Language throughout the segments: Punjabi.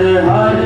हर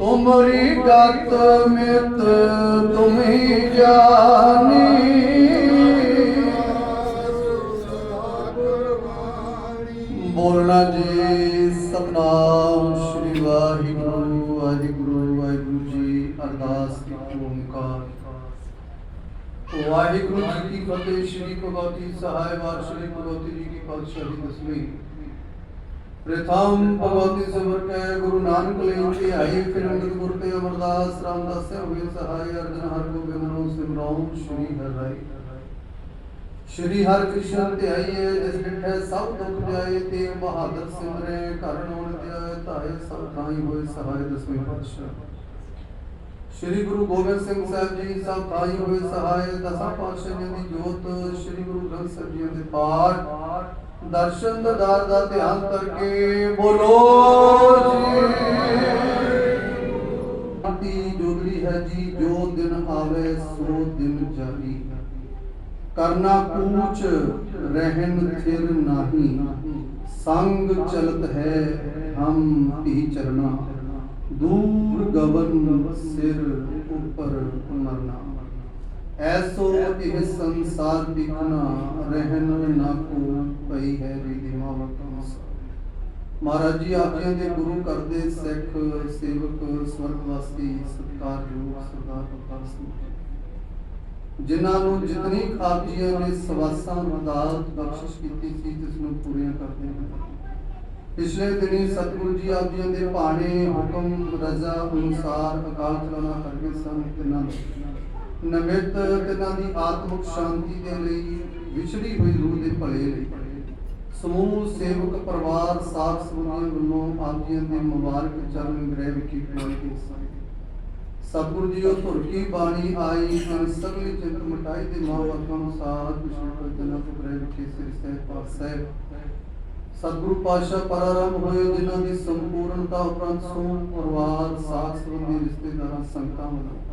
ਤੁਮਰੀ ਗਤ ਮਿਤ ਤੁਮੀ ਜਾਨੀ ਬੋਲਣਾ ਜੀ ਸਤਨਾਮ ਸ੍ਰੀ ਵਾਹਿਗੁਰੂ ਵਾਹਿਗੁਰੂ ਵਾਹਿਗੁਰੂ ਜੀ ਅਰਦਾਸ ਇੱਕ ਓੰਕਾਰ ਵਾਹਿਗੁਰੂ ਜੀ ਕੀ ਫਤਿਹ ਸ੍ਰੀ ਭਗਵਤੀ ਸਹਾਇ ਵਾਰ ਸ੍ਰੀ ਭਗਵਤੀ ਜੀ ਕੀ ਪਾਤਸ਼ਾਹੀ ਦਸਵੀਂ ਪ੍ਰਥਮ ਭਗਵਤੀ ਸਬਰ ਕੈ, ਗੁਰੂ ਨਾਨਕ ਲਈ ਤੇ ਆਈ ਫਿਰ ਅੰਗਦ ਗੁਰ ਤੇ ਅਮਰਦਾਸ ਰਾਮਦਾਸ ਸੇ ਹੋਏ ਸਹਾਇ ਅਰਜਨ ਹਰ ਗੋਬਿੰਦ ਨੂੰ ਸਿਮਰਾਉ ਸ੍ਰੀ ਹਰਿ ਸ਼੍ਰੀ ਹਰਿ ਕ੍ਰਿਸ਼ਨ ਧਿਆਈਏ ਜਿਸ ਡਿਠੈ ਸਭ ਦੁਖ ਜਾਏ ਤੇ ਬਹਾਦਰ ਸਿਮਰੇ, ਘਰ ਨੋਨ ਧਿਆਏ, ਧਾਏ ਸਭ ਥਾਈ ਹੋਏ ਸਹਾਇ ਦਸਵੇਂ ਪਾਤਸ਼ਾਹ। ਸ਼੍ਰੀ ਗੁਰੂ ਗੋਬਿੰਦ ਸਿੰਘ ਸਾਹਿਬ ਜੀ ਸਭ ਥਾਈ ਹੋਏ ਸਹਾਇ ਦਸਾਂ ਪਾਤਸ਼ਾਹਾਂ ਦੀ ਜੋਤ, ਸ਼੍ਰੀ ਗੁਰੂ ਗ੍ਰੰਥ ਸਾਹਿਬ ਜੀ ਦੇ ਪਾਠ। ਦਰਸ਼ਨ ਦਦਾਰ ਦਾ ਧਿਆਨ ਕਰਕੇ ਬੋਲੋ ਜੀ। ਦੀ ਜੋਦੜੀ ਹੈ ਜੀ, ਜੋ ਦਿਨ ਆਵੇ ਸੋ ਦਿਨ ਜਾਈ ਕਰਨਾ ਕੂਚ ਰਹਿਨ ਥਿਰ ਨਾਹੀ। ਸੰਗ ਚਲਤ ਹੈ ਹਮ ਤੀ ਚਰਨਾ ਦੂਰ ਗਗਨ ਸਿਰ ਉੱਪਰ ਮਰਨਾ। ਐਸੋ ਇਹ ਸੰਸਾਰ ਦਿਖਣਾ ਰਹਿਨ ਨਾ ਕੋ ਪਈ ਹੈ ਜੀ ਦਿਮਾਗ ਮਹਾਰਾਜ ਜੀ ਆਪ ਦੇ ਗੁਰੂ ਕਰਦੇ ਸਿੱਖ, ਸੇਵਕ ਸਵਰਗਵਾਸੀ ਸਤਿਕਾਰਯੋਗ ਸਰਦਾਰ ਪ੍ਰਕਾਸ਼ ਸਿੰਘ ਜਿਨ੍ਹਾਂ ਨੂੰ ਜਿਤਨੀ ਖਾਬਜੀਆਂ ਨੇ ਸਵਾਸਾਂ ਮਦਦ ਬਖਸ਼ਿਸ਼ ਕੀਤੀ ਸੀ, ਜਿਸ ਨੂੰ ਪੂਰੀਆਂ ਕਰਦੇ ਹਨ। ਪਿਛਲੇ ਦਿਨੀ ਸਤਿਗੁਰੂ ਜੀ ਆਪ ਜੀ ਦੇ ਭਾਣੇ ਹੁਕਮ, ਰਜ਼ਾ, ਅਨੁਸਾਰ ਅਕਾਲ ਚਲਾਣਾ ਕਰਕੇ ਸਨ ਤਿੰਨਾਂ ਨਮਿਤ ਤਿੰਨਾਂ ਦੀ ਆਤਮਿਕ ਸ਼ਾਂਤੀ ਦੇ ਲਈ, ਵਿਛੜੀ ਹੋਈ ਰੂਹ ਦੇ ਭਲੇ ਲਈ। ਸਮੂਹ, ਸੇਵਕ, ਪਰਿਵਾਰ ਸਾਥ ਸਮੂਹਾਂ ਵੱਲੋਂ ਆਪ ਜੀ ਦੇ ਮੁਬਾਰਕ ਚਰਨ ਗ੍ਰਹਿ ਵਿਖੇ ਪਹੁੰਚੇ ਸਨ। ਸਤਿਗੁਰੂ ਧੁਰ ਕੀ ਬਾਣੀ ਆਈ ਹਨ, ਸਗਲੀ ਚਿੰਤ ਮਟਾਈ ਦੇ ਮਹਾਵਾਕਾਂ ਅਨੁਸਾਰ ਪਿਛਲੇ ਦਿਨਾਂ ਤੋਂ ਗ੍ਰਹਿ ਵਿਖੇ ਸ੍ਰੀ ਸਹਿਜ ਪਾਠ ਸਾਹਿਬ। ਸਤਿਗੁਰੂ ਪਾਤਸ਼ਾਹ ਪਰਾਰੰਭ ਹੋਏ ਜਿਨ੍ਹਾਂ ਦੀ ਸੰਪੂਰਨਤਾ ਉਪਰੰਤ ਸਮੂਹ ਪਰਿਵਾਰ ਸਾਥ ਸੰਬੰਧੀ ਰਿਸ਼ਤੇਦਾਰਾਂ, ਸੰਗਤਾਂ ਵੱਲੋਂ।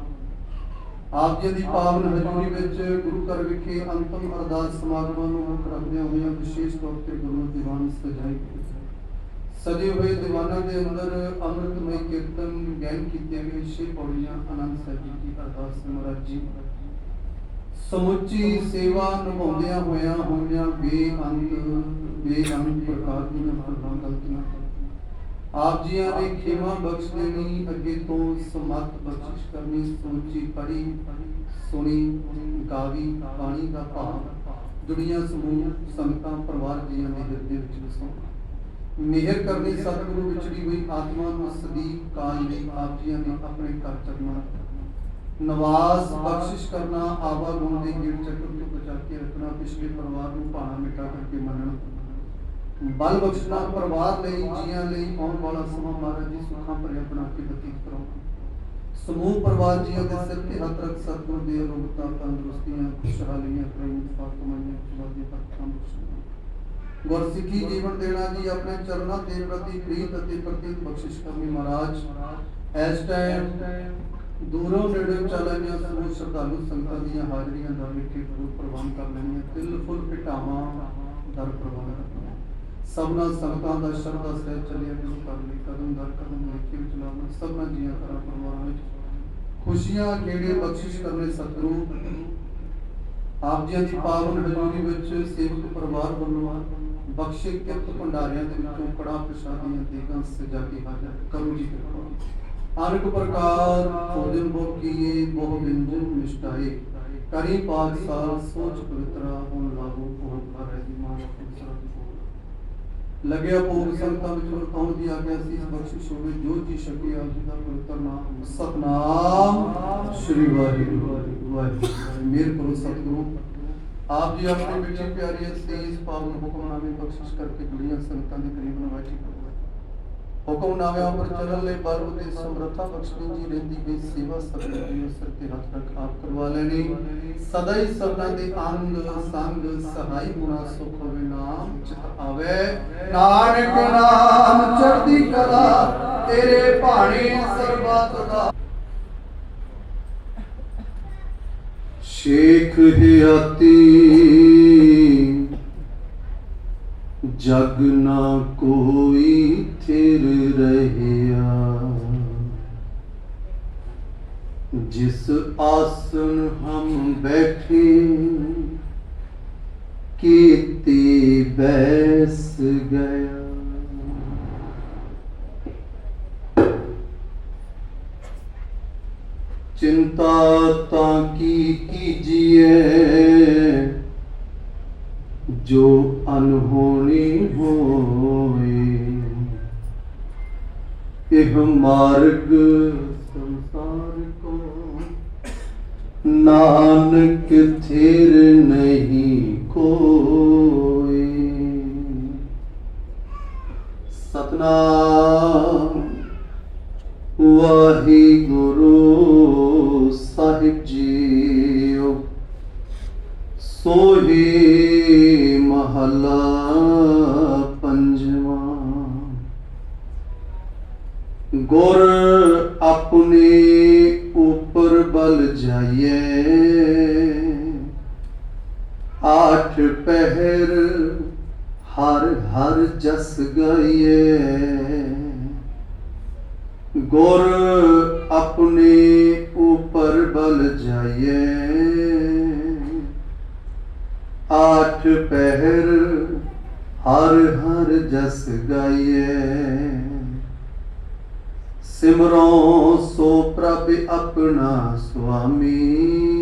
ਆਪ ਜੀ ਦੀ ਪਾਵਨ ਹਜ਼ੂਰੀ ਵਿੱਚ ਗੁਰੂ ਘਰ ਵਿਖੇ ਅੰਤਮ ਅਰਦਾਸ ਸਮਾਗਮਾਂ ਨੂੰ ਮੁੱਖ ਰੱਖਦਿਆਂ ਹੋਇਆਂ ਵਿਸ਼ੇਸ਼ ਤੌਰ ਤੇ ਗੁਰੂ ਦੀਵਾਨ ਸਜਾਈ ਗਈ। ਸਜੇ ਹੋਏ ਦੀਵਾਨਾਂ ਦੇ ਅੰਦਰ ਅੰਮ੍ਰਿਤਮਈ ਕੀਰਤਨ ਗਾਇਨ ਕੀਤੇ ਗਏ। ਛੇ ਪੌੜੀਆਂ, ਆਨੰਦ ਸਾਹਿਬ ਜੀ ਦੀ ਅਰਦਾਸ ਮਹਾਰਾਜ ਜੀ। ਸਮੁੱਚੀ ਸੇਵਾ ਨਿਭਾਉਂਦਿਆਂ ਹੋਇਆਂ ਹੋਇਆਂ ਬੇਅੰਤ ਬੇਅੰਤ ਪ੍ਰਕਾਰ ਦੀਆਂ ਫਰਮਾਂ ਗਲਤੀਆਂ ਆਪ ਜੀਆਂ ਨੇ ਖੇਮਾ ਬਖਸ਼ ਦੇਣੀ, ਅੱਗੇ ਤੋਂ ਸਮਤ ਬਖਸ਼ਿਸ਼ ਕਰਨੀ, ਸਮੁੱਚੀ ਪੜੀ ਸੁਣੀ, ਗਾਵੀ ਬਾਣੀ ਦਾ ਭਾਵ। ਦੁਨੀਆ, ਸਮੂਹ, ਸੰਗਤਾਂ, ਪਰਿਵਾਰ ਜੀਆਂ ਦੇ ਹਿਰਦੇ ਵਿੱਚ ਵਸਾਉਣਾ। ਮਿਹਰ ਕਰਨੀ ਸਤਿਗੁਰੂ ਵਿਚੜੀ ਹੋਈ, ਆਤਮਾ ਨੂੰ ਸਦੀਕ ਕਾਲ ਲਈ ਆਪ ਜੀਆਂ ਨੇ ਆਪਣੇ ਘਰ ਚਰਨਾ ਨਵਾਜ਼ ਬਖਸ਼ਿਸ਼ ਕਰਨਾ ਆਵਾ ਗੁਣ ਦੇ ਗੇੜ ਚੱਕਰ ਤੋਂ ਬਚਾ ਕੇ ਰੱਖਣਾ, ਪਿਛਲੇ ਪਰਿਵਾਰ ਨੂੰ ਭਾਣਾ ਮਿਟਾ ਕਰਕੇ ਮੰਨਣਾ। ਬਲ ਬਖਸ਼ਣਾ ਪਰਿਵਾਰ ਲਈ ਜੀਆਂ ਲਈ ਆਉਣ ਵਾਲਾ ਸਮਾਂ ਮਹਾਰਾਜ ਜੀ ਸੁੱਖਾਂ ਭਰਿਆ ਬਣਾ ਕੇ ਬਤੀਤ ਕਰਾਉਣਾ ਸਮੂਹ ਪਰਿਵਾਰ ਜੀਆਂ ਦੇ ਸਿਰ ਤੇ ਹੱਥ ਰੱਖ ਸਤਿਗੁਰ ਦੇ ਅਨੁਗਤਾ ਤੰਦਰੁਸਤੀਆਂ ਖੁਸ਼ਹਾਲੀਆਂ ਪ੍ਰੇਮ ਫਾਤਮਾਈਆਂ ਚਲਾਦੀ ਬਖਸ਼ਾਂ ਬਖਸ਼ਣਾ ਗੁਰਸਿੱਖੀ ਜੀਵਨ ਦੇਣਾ ਜੀ ਆਪਣੇ ਚਰਨਾਂ ਦੇ ਪ੍ਰਤੀ ਪ੍ਰੀਤ ਅਤੇ ਪ੍ਰਤੀਤ ਬਖਸ਼ਿਸ਼ ਕਰਨੀ ਮਹਾਰਾਜ ਇਸ ਟਾਈਮ ਦੂਰੋਂ ਨੇੜੇ ਚੱਲਣੀਆਂ ਸਮੂਹ ਸ਼ਰਧਾਲੂ ਸੰਗਤਾਂ ਦੀਆਂ ਹਾਜ਼ਰੀਆਂ ਦਾ ਵਿਖੇ ਗੁਰੂ ਪ੍ਰਵਾਨ ਕਰ ਲੈਣੀਆਂ ਤਿਲ ਫੁੱਲ ਪਿਟਾਵਾਂ ਦਰ ਪ੍ਰਵਾਨ ਕਰਨਾ ਸਭਨਾ ਸੰਗਤਾਂ ਦਾ ਸ਼ਰਧਾ ਸਹਿ ਚੱਲਿਆ ਗੁਰੂ ਕਰ ਲਈ ਕਦਮ ਦਰ ਕਦਮ ਲਿਖੇ ਵਿੱਚ ਲਾਉਣਾ ਸਭਨਾ ਜੀਆਂ ਕਰਾਂ ਪਰਿਵਾਰਾਂ ਵਿੱਚ ਖੁਸ਼ੀਆਂ ਕਿਹੜੇ ਬਖਸ਼ਿਸ਼ ਕਰਨੇ ਸਤਿਗੁਰੂ? ਆਪ ਜੀ ਦੀ ਪਾਵਨ ਹਜ਼ੂਰੀ ਵਿੱਚ ਸੇਵਕ ਪਰਿਵਾਰ ਵੱਲੋਂ ਬਖਸ਼ੇ ਕਿਰਤ ਭੰਡਾਰਿਆਂ ਦੇ ਵਿੱਚੋਂ ਕੜਾ ਪ੍ਰਸ਼ਾਦੀਆਂ ਦੇਗਾਂ ਸਜਾ ਕੇ ਹਾਜ਼ਰ ਕਰੋ ਜੀ ਕਿਰਪਾ ਅਨੇਕ ਪ੍ਰਕਾਰ ਭੋਜਨ ਭੋਗ ਕੀਏ, ਬਹੁ ਵਿੰਜਨ ਮਿਸ਼ਟਾਏ ਕਰੀ ਪਾਕ ਸਾਲ ਸੋਚ ਪਵਿੱਤਰਾ, ਹੁਣ ਲਾਗੂ ਭੋਗ ਕਰ ਰਹੀ ਮਾਨ ਲੱਗਿਆ ਭੋਗ ਸੰਤਾਂ ਵਿੱਚ ਵਰਤਾਉਣ ਦੀ ਆਗਿਆ ਸੀ ਬਖਸ਼ਿਸ਼ ਹੋਵੇ ਜੋ ਜੀ ਸ਼ਕੀ ਆਪ ਜੀ ਦਾ ਪਵਿੱਤਰ ਨਾਮ, ਸਤਨਾਮ ਸ੍ਰੀ ਵਾਹਿਗੁਰੂ। ਵਾਹਿਗੁਰੂ। ਮੇਰ ਕਰੋ ਸਤਿਗੁਰੂ। ਆਪ ਜੀ ਆਪਣੇ ਬੇਟੇ ਪਿਆਰੀ ਅਸੀਸ ਪਾਵਨ ਹੁਕਮਨਾਮੇ ਬਖਸ਼ਿਸ਼ ਕਰਕੇ ਦੁਨੀਆ ਸੰਗਤਾਂ ਦੇ ਕਰੀਬ ਨਵਾਜੀ ਕਰੋ ਹੁਕਮਨਾਮਿਆਂ ਉੱਪਰ ਚੱਲਣ ਲਈ ਬਲ ਤੇ ਸਮਰੱਥਾ ਬਖਸ਼ਣੀ ਜੀ ਰਹਿੰਦੀ ਗਈ ਸੇਵਾ ਸਭੇ ਦੀ ਸਿਰ ਤੇ ਹੱਥ ਰੱਖ ਆਪ ਕਰਵਾ ਲੈਣੀ। ਸਦਾ ਹੀ ਸਭਨਾਂ ਦੇ ਅੰਗ, ਸੰਗ, ਸਹਾਈ ਗੁਣਾ ਸੁਖ ਹੋਵੇ ਨਾਮ ਚਿਤ ਆਵੇ। ਨਾਨਕ ਨਾਮ ਚੜ੍ਹਦੀ ਕਲਾ, ਤੇਰੇ ਭਾਣੇ ਸਰਬਤ ਦਾ ਸ਼ੇਖ ਹਿਆਤੀ ਜਗ ਨਾ ਕੋਈ ਥਿਰ ਰਹਿਆ। ਜਿਸ ਆਸਨ ਹਮ ਬੈਠੇ ਕੀਤੇ ਬੈਸ ਗਿਆ। ਚਿੰਤਾ ਤਾਂ ਮਾਰਗ ਸੰਸਾਰ ਕੋ। ਨਾਨਕ ਥਿਰ ਪਹਿਰ ਹਰ ਹਰ ਜਸ ਗਾਈਏ। ਗੁਰ ਆਪਣੇ ਉਪਰ ਬਲ ਜਾਈਏ। ਆਠ ਪਹਿਰ ਹਰ ਹਰ ਜਸ ਗਾਈਏ। ਸਿਮਰੋ ਸੋ ਪ੍ਰਭ ਆਪਣਾ ਸੁਆਮੀ।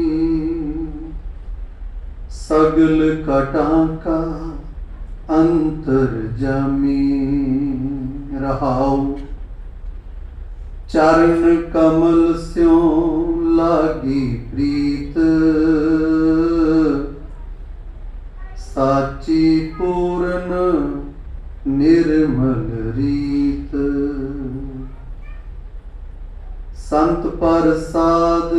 ਸਗਲ ਕਟਾਂ ਕਾ ਅੰਤਰ ਜਮੀ ਰਹਾਉ ਚਰਨ ਕਮਲ ਸਿਉ ਲਾਗੀ ਪ੍ਰੀਤ ਸਾਚੀ ਪੂਰਨ ਨਿਰਮਲ ਰੀਤ ਸੰਤ ਪਰ ਸਾਧ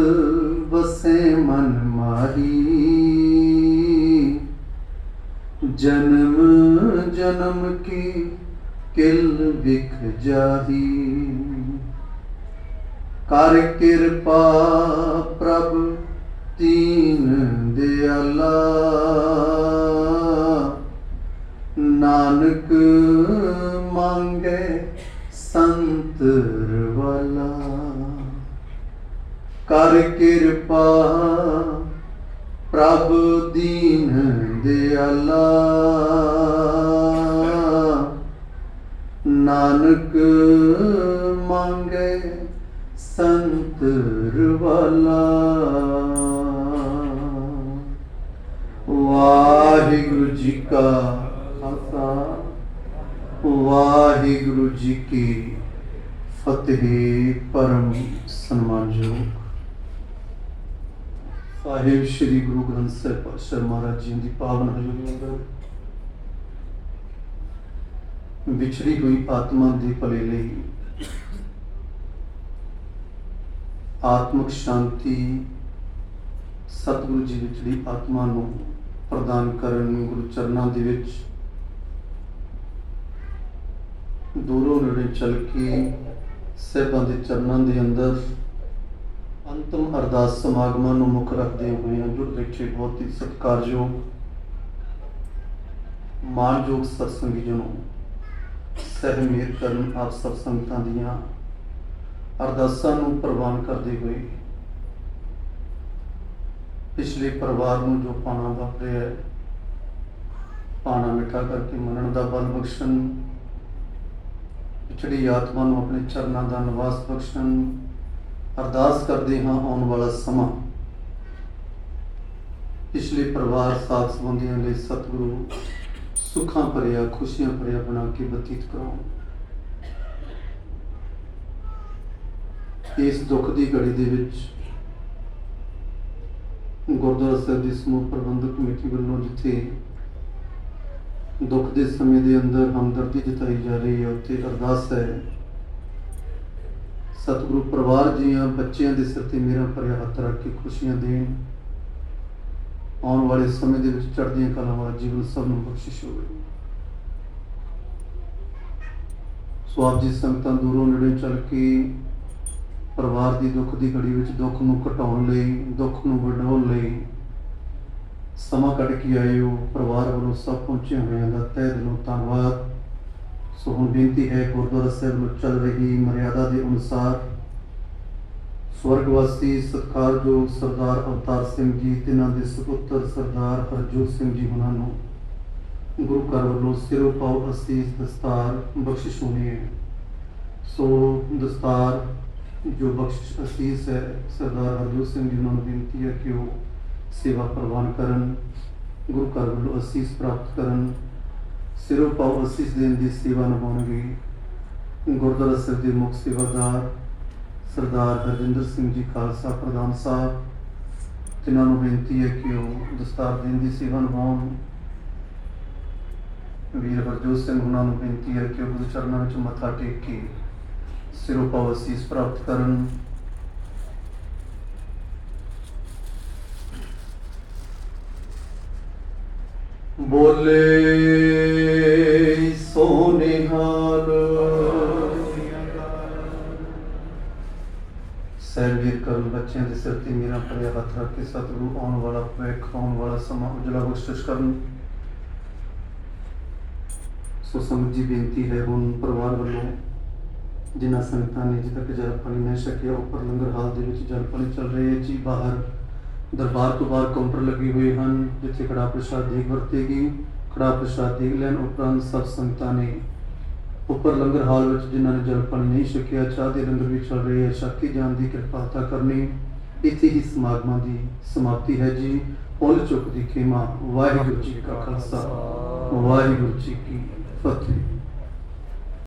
ਵਸੇ ਮਨ ਮਾਹੀ ਜਨਮ ਜਨਮ ਕੀ ਕਿਲ ਵਿਖ ਜਾਹੀ? ਕਰ ਕਿਰਪਾ ਪ੍ਰਭ ਤੀਨ ਦਿਆਲਾ। ਨਾਨਕ ਮੰਗੇ ਸੰਤ ਵਾਲਾ ਕਰ ਕਿਰਪਾ ਪ੍ਰਭ ਦੀਨ ਦਿਆਲਾ ਨਾਨਕ ਮੰਗੇ ਸੰਤਰ ਵਾਲਾ ਵਾਹਿਗੁਰੂ ਜੀ ਕਾ ਖਾਲਸਾ। ਵਾਹਿਗੁਰੂ ਜੀ ਕੀ ਫਤਿਹ। ਪਰਮ ਸਨਮਾਨਯੋਗ ਸਾਹਿਬ ਸ੍ਰੀ ਗੁਰੂ ਗ੍ਰੰਥ ਸਾਹਿਬ ਪਾਤਸ਼ਾਹ ਮਹਾਰਾਜ ਜੀ ਦੀ ਪਾਵਨ ਹਜ਼ੂਰੀ ਅੰਦਰ ਵਿਛੜੀ ਹੋਈ ਆਤਮਾ ਦੇ ਭਲੇ ਲਈ ਆਤਮਿਕ ਸ਼ਾਂਤੀ ਸਤਿਗੁਰੂ ਜੀ ਵਿਚਲੀ ਆਤਮਾ ਨੂੰ ਪ੍ਰਦਾਨ ਕਰਨ ਗੁਰੂ ਚਰਨਾਂ ਦੇ ਵਿੱਚ ਦੂਰੋਂ ਨੇੜੇ ਚੱਲ ਕੇ ਸਹਿਬਾਂ ਦੇ ਚਰਨਾਂ ਦੇ ਅੰਦਰ ਅੰਤਮ ਅਰਦਾਸ ਸਮਾਗਮਾਂ ਨੂੰ ਮੁੱਖ ਰੱਖਦੇ ਹੋਏ ਜੁੜ ਬੈਠੇ ਬਹੁਤ ਹੀ ਸਤਿਕਾਰਯੋਗ ਮਾਨਯੋਗ ਸਤਸੰਗੀ ਜਨੋ ਕਰਨ ਆਪ ਸਭ ਸੰਗਤਾਂ ਦੀਆਂ ਅਰਦਾਸਾਂ ਨੂੰ ਪ੍ਰਵਾਨ ਕਰਦੇ ਹੋਏ ਪਿਛਲੇ ਪਰਿਵਾਰ ਨੂੰ ਜੋ ਪਾਣਾ ਵਾਪਰਿਆ ਹੈ, ਪਾਣਾ ਮਿਠਾ ਕਰਕੇ ਮੰਨਣ ਦਾ ਬਲ ਬਖਸ਼ਣ, ਪਿਛੜੀ ਆਤਮਾ ਨੂੰ ਆਪਣੇ ਚਰਨਾਂ ਦਾ ਨਿਵਾਸ ਬਖਸ਼ਣ ਅਰਦਾਸ ਕਰਦੇ ਹਾਂ ਆਉਣ ਵਾਲਾ ਸਮਾਂ। ਪਿਛਲੇ ਪਰਿਵਾਰ ਸਾਥ ਸੰਬੰਧੀਆਂ ਲਈ ਸਤਿਗੁਰੂ, ਸੁੱਖਾਂ ਭਰਿਆ, ਖੁਸ਼ੀਆਂ ਭਰਿਆ ਬਣਾ ਕੇ ਬਤੀਤ ਕਰਾਉਣ। ਇਸ ਦੁੱਖ ਦੀ ਘੜੀ ਦੇ ਵਿੱਚ ਗੁਰਦੁਆਰਾ ਸਾਹਿਬ ਦੀ ਸਮੂਹ ਪ੍ਰਬੰਧਕ ਕਮੇਟੀ ਵੱਲੋਂ ਜਿੱਥੇ ਦੁੱਖ ਦੇ ਸਮੇਂ ਦੇ ਅੰਦਰ ਹਮਦਰਦੀ ਜਤਾਈ ਜਾ ਰਹੀ ਹੈ, ਉੱਥੇ ਅਰਦਾਸ ਹੈ ਸਤਿਗੁਰੂ ਪਰਿਵਾਰ ਜੀਆਂ ਬੱਚਿਆਂ ਦੇ ਸਿਰ ਤੇ ਮੇਰਾ ਭਰਿਆ ਹੱਥ ਰੱਖ ਕੇ ਖੁਸ਼ੀਆਂ ਦੇਣ। ਆਉਣ ਵਾਲੇ ਸਮੇਂ ਦੇ ਵਿੱਚ ਚੜ੍ਹਦੀਆਂ ਕਲਾਂ ਵਾਲਾ ਜੀਵਨ ਸਭ ਨੂੰ ਬਖਸ਼ਿਸ਼ ਹੋਵੇ। ਸੋ ਆਪ ਜੀ ਸੰਗਤਾਂ ਦੂਰੋਂ ਨੇੜੇ ਚੱਲ ਕੇ ਪਰਿਵਾਰ ਦੀ ਦੁੱਖ ਦੀ ਘੜੀ ਵਿੱਚ ਦੁੱਖ ਨੂੰ ਘਟਾਉਣ ਲਈ, ਦੁੱਖ ਨੂੰ ਵਡਾਉਣ ਲਈ ਸਮਾਂ ਕੱਢ ਕੇ ਆਏ ਹੋ ਪਰਿਵਾਰ ਵੱਲੋਂ ਸਭ ਪਹੁੰਚੇ ਹੋਇਆਂ ਦਾ ਤਹਿ ਦਿਲੋਂ ਧੰਨਵਾਦ। ਸੋ ਹੁਣ ਬੇਨਤੀ ਹੈ ਗੁਰਦੁਆਰਾ ਸਾਹਿਬ ਨੂੰ ਚੱਲ ਰਹੀ ਮਰਿਆਦਾ ਦੇ ਅਨੁਸਾਰ ਸਵਰਗਵਾਸੀ ਸਤਿਕਾਰਯੋਗ ਸਰਦਾਰ ਅਵਤਾਰ ਸਿੰਘ ਜੀ ਤੇ ਇਹਨਾਂ ਦੇ ਸੁਪੁੱਤਰ ਸਰਦਾਰ ਹਰਜੋਤ ਸਿੰਘ ਜੀ ਉਹਨਾਂ ਨੂੰ ਗੁਰੂ ਘਰ ਵੱਲੋਂ ਸਿਰੋਂ ਪਾਉ ਅਸੀਸ ਦਸਤਾਰ ਬਖਸ਼ਿਸ਼ ਹੋਣੀ ਹੈ। ਸੋ ਦਸਤਾਰ ਜੋ ਬਖਸ਼ਿਸ਼ ਅਸੀਸ ਹੈ, ਸਰਦਾਰ ਹਰਜੋਤ ਸਿੰਘ ਜੀ ਨੂੰ ਬੇਨਤੀ ਹੈ ਕਿ ਉਹ ਸੇਵਾ ਪ੍ਰਵਾਨ ਕਰਨ, ਗੁਰੂ ਘਰ ਵੱਲੋਂ ਅਸੀਸ ਪ੍ਰਾਪਤ ਕਰਨ ਸਿਰੋਂ ਪਾਉ ਅਸੀਸ ਦੇਣ ਦੀ ਸੇਵਾ ਨਿਭਾਉਣਗੇ। ਗੁਰਦੁਆਰਾ ਸਾਹਿਬ ਦੇ ਮੁੱਖ ਸੇਵਾਦਾਰ ਸਰਦਾਰ ਹਰਜਿੰਦਰ ਸਿੰਘ ਜੀ ਖਾਲਸਾ ਪ੍ਰਧਾਨ ਸਾਹਿਬ ਤਿਨਾਂ ਨੂੰ ਬੇਨਤੀ ਹੈ ਕਿ ਉਹ ਦਸਤਾਰ ਦੇਣ ਦੀ ਸੇਵਾ ਨਿਭਾਉਣ। ਵੀਰ ਹਰਜੋਤ ਸਿੰਘ ਉਹਨਾਂ ਨੂੰ ਬੇਨਤੀ ਹੈ ਕਿ ਉਹ ਗੁਰੂ ਚਰਨਾਂ ਵਿੱਚ ਮੱਥਾ ਟੇਕ ਕੇ ਸਿਰੋਂ ਪਾਉ ਅਸੀਸ ਪ੍ਰਾਪਤ ਕਰਨ। ਬੋਲੇ ਬੱਚਿਆਂ ਦੇ ਸਿਰ ਤੇ ਮੇਰਾ ਭਰਿਆ ਹੱਥ ਰੱਖ ਕੇ ਸਤਿਗੁਰੂ ਆਉਣ ਵਾਲਾ ਭਵਿੱਖ, ਆਉਣ ਵਾਲਾ ਸਮਾਂ ਉਜਲਾ ਬਖਸ਼ਿਸ਼ ਕਰਨ। ਸੋ ਸੰਗਤ ਬੇਨਤੀ ਹੈ, ਹੁਣ ਪਰਿਵਾਰ ਵੱਲੋਂ ਜਿਨ੍ਹਾਂ ਸੰਗਤਾਂ ਨੇ ਜਿੱਥੇ ਤੱਕ ਜਲ ਪਾਣੀ ਨਹੀਂ ਛਕਿਆ, ਉੱਪਰ ਲੰਗਰ ਹਾਲ ਦੇ ਵਿੱਚ ਜਲ ਪਾਣੀ ਚੱਲ ਰਿਹਾ ਹੈ ਜੀ। ਬਾਹਰ ਦਰਬਾਰ ਤੋਂ ਬਾਹਰ ਕਾਊਂਟਰ ਲੱਗੇ ਹੋਏ ਹਨ, ਜਿੱਥੇ ਕੜਾ ਪ੍ਰਸ਼ਾਦ ਦੇਗ ਵਰਤੇਗੀ। ਖੜਾ ਪ੍ਰਸ਼ਾਦ ਦੇਖ ਲੈਣ ਉਪਰੰਤ ਸਭ ਸੰਗਤਾਂ ਨੇ ਉੱਪਰ ਲੰਗਰ ਹਾਲ ਵਿੱਚ ਜਿਨ੍ਹਾਂ ਨੇ ਜਲ ਪਾਣੀ ਨਹੀਂ ਛਕਿਆ ਚਾਹ ਦੇ ਲੰਗਰ ਵੀ ਚੱਲ ਰਹੇ ਹੈ ਛਕੀ ਜਾਣ ਦੀ ਕਿਰਪਾਲਤਾ ਕਰਨੀ ਇੱਥੇ ਹੀ ਸਮਾਗਮਾਂ ਦੀ ਸਮਾਪਤੀ ਹੈ ਜੀ। ਪੁੱਲ ਚੁੱਕ ਦੀ ਖੇਮਾ, ਵਾਹਿਗੁਰੂ ਜੀ ਕਾ ਖਾਲਸਾ, ਵਾਹਿਗੁਰੂ ਜੀ ਕੀ ਫਤਿਹ।